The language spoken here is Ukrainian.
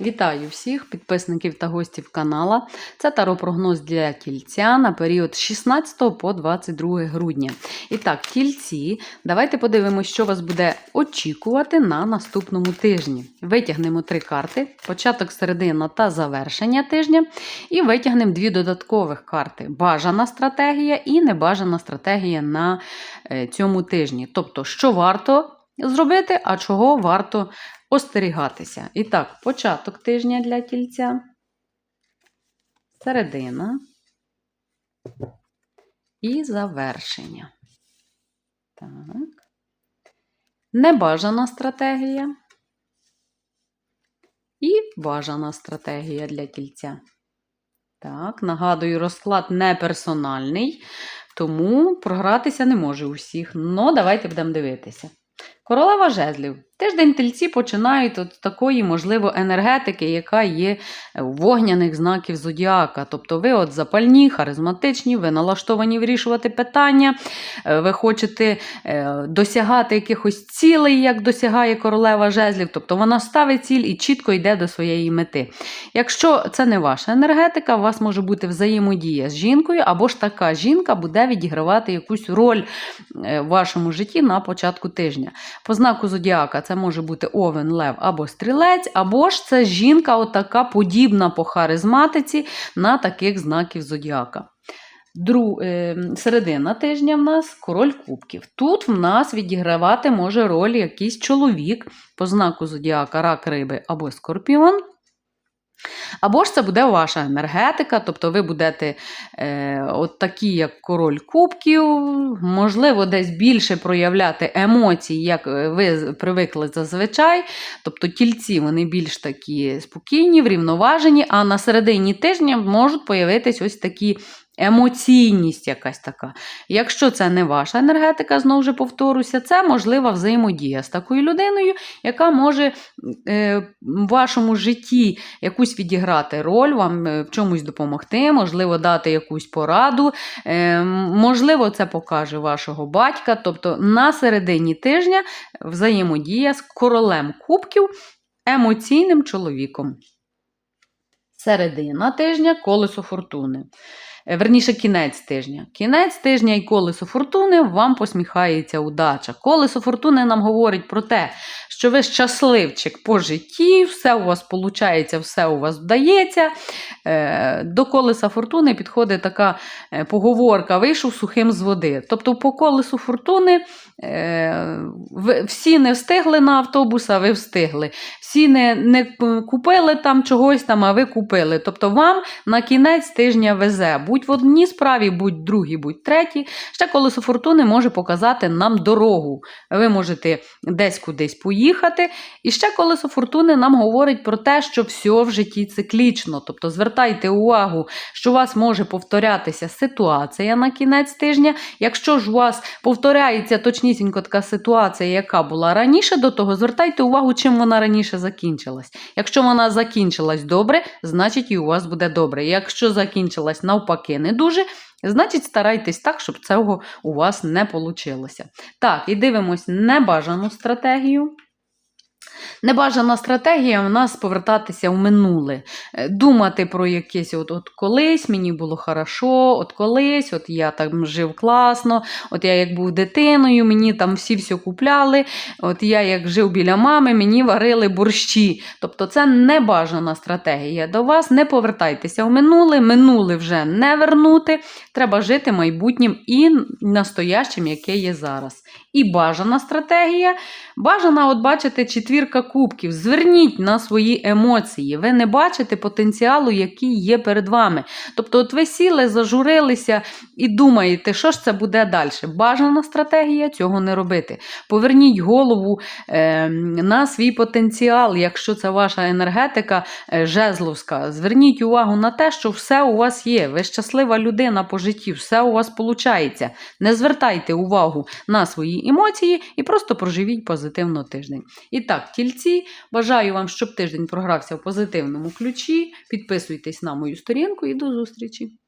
Вітаю всіх підписників та гостів канала. Це таропрогноз для тільця на період з 16 по 22 грудня. І так, тільці, давайте подивимося, що вас буде очікувати на наступному тижні. Витягнемо три карти: початок, середина та завершення тижня. І витягнемо дві додаткових карти: бажана стратегія і небажана стратегія на е, цьому тижні. Тобто, що варто зробити, а чого варто остерігатися. І так, початок тижня для тільця, середина і завершення. Так. Небажана стратегія. І бажана стратегія для тільця. Так, нагадую, розклад не персональний, тому програтися не може усіх. Ну, давайте будемо дивитися. Королева жезлів. Тиждень тельці починають от такої, можливо, енергетики, яка є у вогняних знаків зодіака. Тобто ви от запальні, харизматичні, ви налаштовані вирішувати питання, е, ви хочете е, досягати якихось цілей, як досягає королева жезлів. Тобто вона ставить ціль і чітко йде до своєї мети. Якщо це не ваша енергетика, у вас може бути взаємодія з жінкою, або ж така жінка буде відігравати якусь роль е, в вашому житті на початку тижня. По знаку зодіака це може бути овен, лев або стрілець, або ж це жінка, отака подібна по харизматиці на таких знаків зодіака. Дру, е, середина тижня в нас король кубків. Тут в нас відігравати може роль якийсь чоловік по знаку зодіака, рак риби або скорпіон. Або ж це буде ваша енергетика, тобто ви будете е, от такі, як король кубків, можливо, десь більше проявляти емоції, як е, ви привикли зазвичай. Тобто тільці вони більш такі спокійні, врівноважені, а на середині тижня можуть появитись ось такі емоційність якась така. Якщо це не ваша енергетика, знову ж повторюся, це можлива взаємодія з такою людиною, яка може е, в вашому житті якусь відіграти роль, вам е, в чомусь допомогти, можливо, дати якусь пораду. Е, можливо, це покаже вашого батька. Тобто на середині тижня взаємодія з королем кубків, емоційним чоловіком. Середина тижня колесо фортуни. Е, Верніше, кінець тижня. Кінець тижня і колесо фортуни вам посміхається удача. Колесо фортуни нам говорить про те, що ви щасливчик по житті, все у вас виходить, все у вас вдається. Е, До колеса фортуни підходить така е, поговорка: вийшов сухим з води. Тобто, по колесу фортуни всі не встигли на автобус, а ви встигли. Всі не не купили там чогось там, а ви купили. Тобто вам на кінець тижня везе. Будь в одній справі, будь другій, будь третій. Ще колесо фортуни може показати нам дорогу. Ви можете десь кудись поїхати. І ще колесо фортуни нам говорить про те, що все в житті циклічно. Тобто звертайте увагу, що у вас може повторятися ситуація на кінець тижня. Якщо ж у вас повторяється точнісінько така ситуація, яка була раніше до того, звертайте увагу, чим вона раніше закінчилась. Якщо вона закінчилась добре, значить і у вас буде добре. Якщо закінчилась навпаки не дуже, значить старайтесь так, щоб цього у вас не вийшло. Так, і дивимось небажану стратегію. Небажана стратегія в нас повертатися в минуле, Е, думати про якесь от, от колись мені було хорошо, от колись, от я там жив класно, от я як був дитиною, мені там всі все купляли, от я як жив біля мами, мені варили борщі. Тобто це небажана стратегія. До вас не повертайтеся в минуле, минуле вже не вернути. Треба жити майбутнім і настоящим, яке є зараз. І бажана стратегія. Бажана, от бачите, четвірка кубків. Зверніть на свої емоції. Ви не бачите потенціалу, який є перед вами. Тобто, от ви сіли, зажурилися і думаєте, що ж це буде далі. Бажана стратегія цього не робити. Поверніть голову е, на свій потенціал, якщо це ваша енергетика е, жезловська. Зверніть увагу на те, що все у вас є. Ви щаслива людина по житті, все у вас виходить. Не звертайте увагу на свої емоції і просто проживіть позитивно тиждень. І так, тільці, бажаю вам, щоб тиждень програвся в позитивному ключі. Підписуйтесь на мою сторінку і до зустрічі!